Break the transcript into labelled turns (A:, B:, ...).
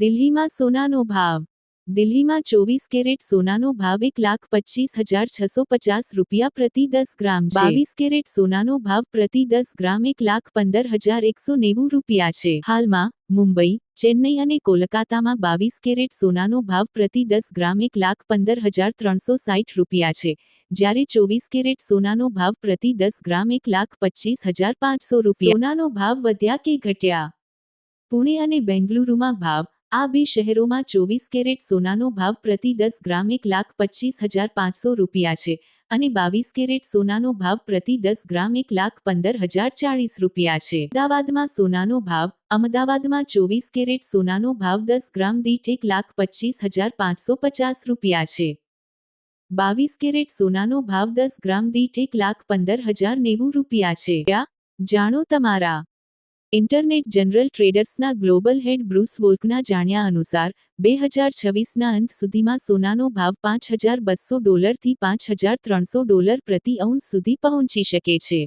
A: દિલ્હીમાં સોનાનો ભાવ. દિલ્હીમાં ચોવીસ કેરેટ સોનાનો ભાવ એક લાખ પચીસ હજાર છસો પચાસ રૂપિયા પ્રતિ દસ ગ્રામ બાવીસ કેરેટ સોનાનો ભાવ પ્રતિ દસ ગ્રામ એક લાખ પંદર હજાર એકસો નેવું રૂપિયા છે. હાલમાં, મુંબઈ, ચેન્નઈ અને કોલકાતામાં બાવીસ કેરેટ સોનાનો ભાવ પ્રતિ દસ ગ્રામ એક લાખ પંદર હજાર ત્રણસો સાઠ રૂપિયા છે. જ્યારે ચોવીસ કેરેટ સોનાનો ભાવ પ્રતિ દસ ગ્રામ એક લાખ પચીસ હજાર પાંચસો રૂપિયા. સોનાનો ભાવ વધ્યા કે ઘટ્યા? પુણે અને બેંગલુરુમાં ભાવ આ બે શહેરોમાં ચોવીસ કેરેટ સોનાનો ભાવ પ્રતિ દસ ગ્રામ એક લાખ પચીસ હજાર પાંચસો રૂપિયા છે અને બાવીસ કેરેટ સોનાનો ભાવ પ્રતિ દસ ગ્રામ એક લાખ પંદર હજાર ચાળીસ રૂપિયા છે. અમદાવાદમાં સોનાનો ભાવ, અમદાવાદમાં ચોવીસ કેરેટ સોનાનો ભાવ દસ ગ્રામ દીઠ એક લાખ પચીસ હજાર પાંચસો પચાસ રૂપિયા છે. બાવીસ કેરેટ સોનાનો ભાવ દસ ગ્રામ દીઠ એક લાખ પંદર હજાર નેવું રૂપિયા છે. જાણો તમારા ઇન્ટરનેટ જનરલ ટ્રેડર્સના ગ્લોબલ હેડ બ્રુસ વોલ્કના જાણ્યા અનુસાર બે હજાર છવ્વીસના અંત સુધીમાં સોનાનો ભાવ પાંચ હજાર બસો ડોલરથી પાંચ હજાર ત્રણસો ડોલર પ્રતિ અંશ સુધી પહોંચી શકે છે.